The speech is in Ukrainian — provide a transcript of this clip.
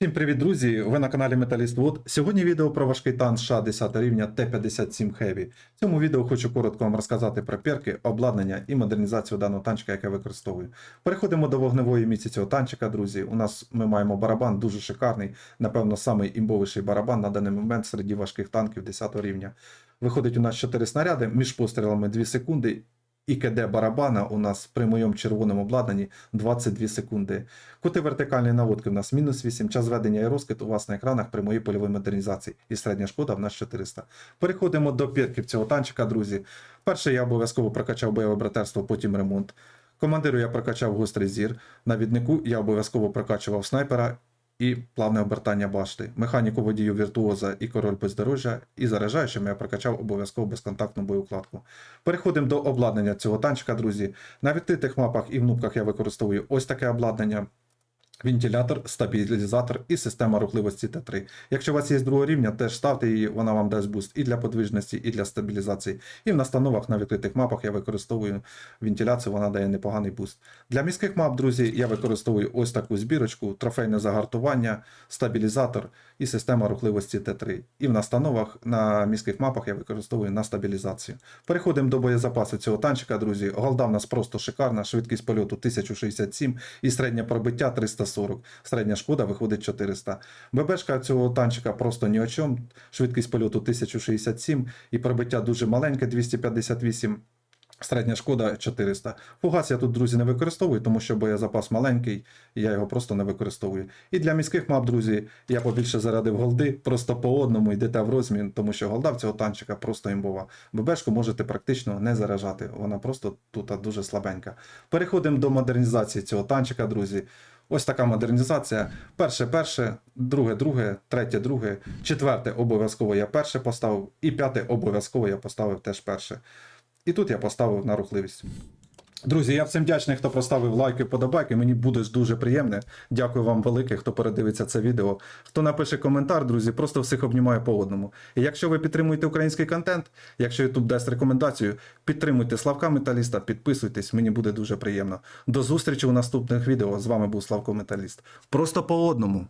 Всім привіт, друзі! Ви на каналі Металіст Вод. Сьогодні відео про важкий танк США 10 рівня Т-57 Heavy. В цьому відео хочу коротко вам розказати про перки, обладнання і модернізацію даного танчика, яке використовую. Переходимо до вогневої місці цього танчика, друзі. У нас ми маємо барабан дуже шикарний, напевно, самий імбовіший барабан на даний момент серед важких танків 10 рівня. Виходить у нас 4 снаряди, між пострілами 2 секунди. І КД барабана у нас при моєму червоному обладнанні 22 секунди. Кути вертикальної наводки у нас мінус 8, час ведення і розкид у вас на екранах при моїй польовій модернізації. І середня шкода в нас 400. Переходимо до пірків цього танчика, друзі. Перше я обов'язково прокачав бойове братерство, потім ремонт. Командиру я прокачав гострий зір. Навіднику я обов'язково прокачував снайпера і плавне обертання башти. Механіку водію віртуоза і король бездорожжя. І заряджаючим я прокачав обов'язково безконтактну боєукладку. Переходимо до обладнання цього танчика, друзі. На відкритих мапах і в я використовую ось таке обладнання. Вентилятор, стабілізатор і система рухливості Т3. Якщо у вас є другого рівня, теж ставте її, вона вам дасть буст і для подвижності, і для стабілізації. І в настановах на відкритих мапах я використовую вентиляцію, вона дає непоганий буст. Для міських мап, друзі, я використовую ось таку збірочку, трофейне загартування, стабілізатор і система рухливості Т3. І в настановах на міських мапах я використовую на стабілізацію. Переходимо до боєзапасу цього танчика, друзі. Голда в нас просто шикарна, швидкість польоту 1067 і середнє пробиття 340. Середня шкода виходить 400. ББшка цього танчика просто ні о чому. Швидкість польоту 1067 і пробиття дуже маленьке 258. Середня шкода 400. Фугас я тут, друзі, не використовую, тому що боєзапас маленький, і я його просто не використовую. І для міських мап, друзі, я побільше зарядив голди, просто по одному йдете в розмін, тому що голда в цього танчика просто імбова. ББшку можете практично не заражати, вона просто тут дуже слабенька. Переходимо до модернізації цього танчика, друзі. Ось така модернізація. Перше, перше, друге, друге, третє, друге, четверте обов'язково я перше поставив, і п'яте обов'язково я поставив теж перше. І тут я поставив на рухливість. Друзі, я всім вдячний, хто проставив лайки, подобайки. Мені буде дуже приємне. Дякую вам велике, хто передивиться це відео. Хто напише коментар, друзі, просто всіх обнімаю по одному. І якщо ви підтримуєте український контент, якщо YouTube дасть рекомендацію, підтримуйте Славка Металіста, підписуйтесь, мені буде дуже приємно. До зустрічі у наступних відео. З вами був Славко Металіст. Просто по одному.